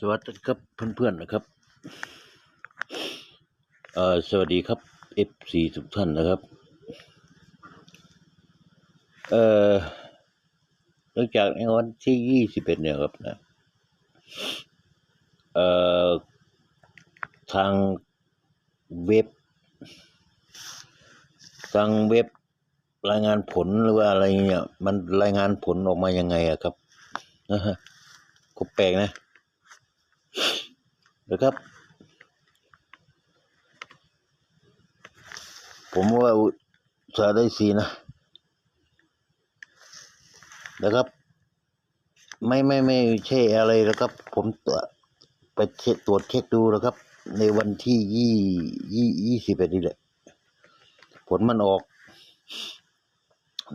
สวัสดีครับเพื่อนๆนะครับเอ่อสวัสดีครับ F4 ทุกท่านนะครับเอ่อเนื่องจากในวันที่ยี่สิบเอ็ดเนี่ยครับนะเอ่อทางเว็บ ทางเว็บรายงานผลหรือว่าอะไรเนี่ย มันรายงานผลออกมายังไงอะครับนะฮะก็แปลกนะ นะครับ ผมว่าสาได้สีนะ นะครับ ไม่ไม่ไม่ใช่อะไรนะครับ ผมตรวจไปเช็คตรวจเช็คดูนะครับ ในวันที่ยี่ยี่ยี่สิบเอ็ดนี่แหละ ผลมันออก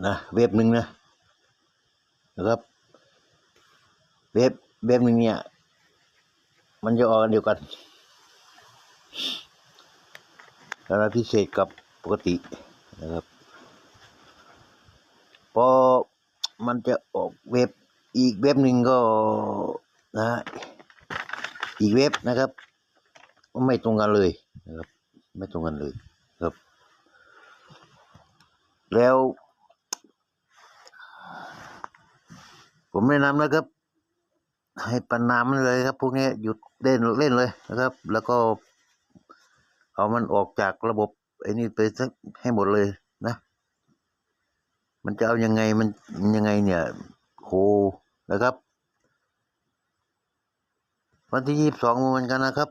นะเว็บหนึ่งนะนะครับ เว็บเว็บหนึ่งเนี่ย มันจะออกเดียวกันแล้วพิเศษกับปกตินะครับพอมันจะออกเว็บอีกเว็บหนึ่งก็นะอีกเว็บนะครับ ไม่ตรงกันเลยนะครับ ไม่ตรงกันเลยครับ แล้ว ผมแนะนำนะครับ ให้ปันน้ำมันเลยครับ พวกนี้หยุด เล่นเล่นเลยนะครับ แล้วก็เอามันออกจากระบบไอ้นี่ไปให้หมดเลยนะ มันจะเอายังไงมันมันยังไงเนี่ยโหนะครับ วันที่ยี่สิบสองเหมือนกันนะครับ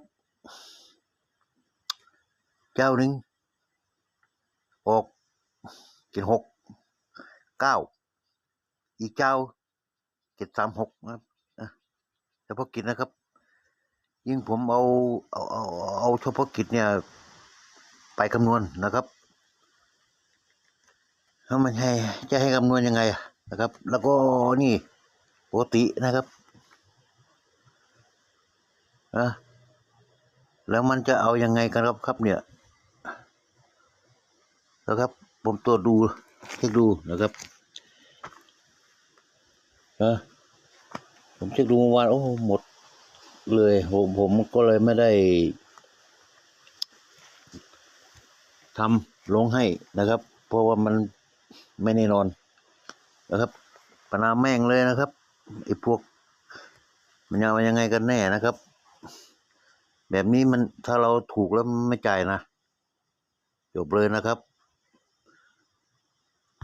เจ้าหนึ่งออกเจ็ดหกเก้าอีกเจ้าเจ็ดสามหกนะครับเฉพาะกิจนะครับ ยิ่งผมเอาเอาเอาเอาเฉพาะกิจเนี่ย ไปคำนวณนะครับแล้วมันให้จะให้คำนวณยังไงนะครับ แล้วก็นี่ปกตินะครับนะแล้วมันจะเอายังไงกันครับครับเนี่ยนะครับ ผมตรวจดูเช็คดูนะครับนะผมเช็คดูเมื่อวานโอ้หมด เลยผมผมก็เลยไม่ได้ทำลงให้นะครับ เพราะว่ามันไม่แน่นอนนะครับปนามแม่งเลยนะครับไอ้พวก มันยังยังไงกันแน่นะครับ แบบนี้มันถ้าเราถูกแล้วไม่จ่ายนะจบเลยนะครับ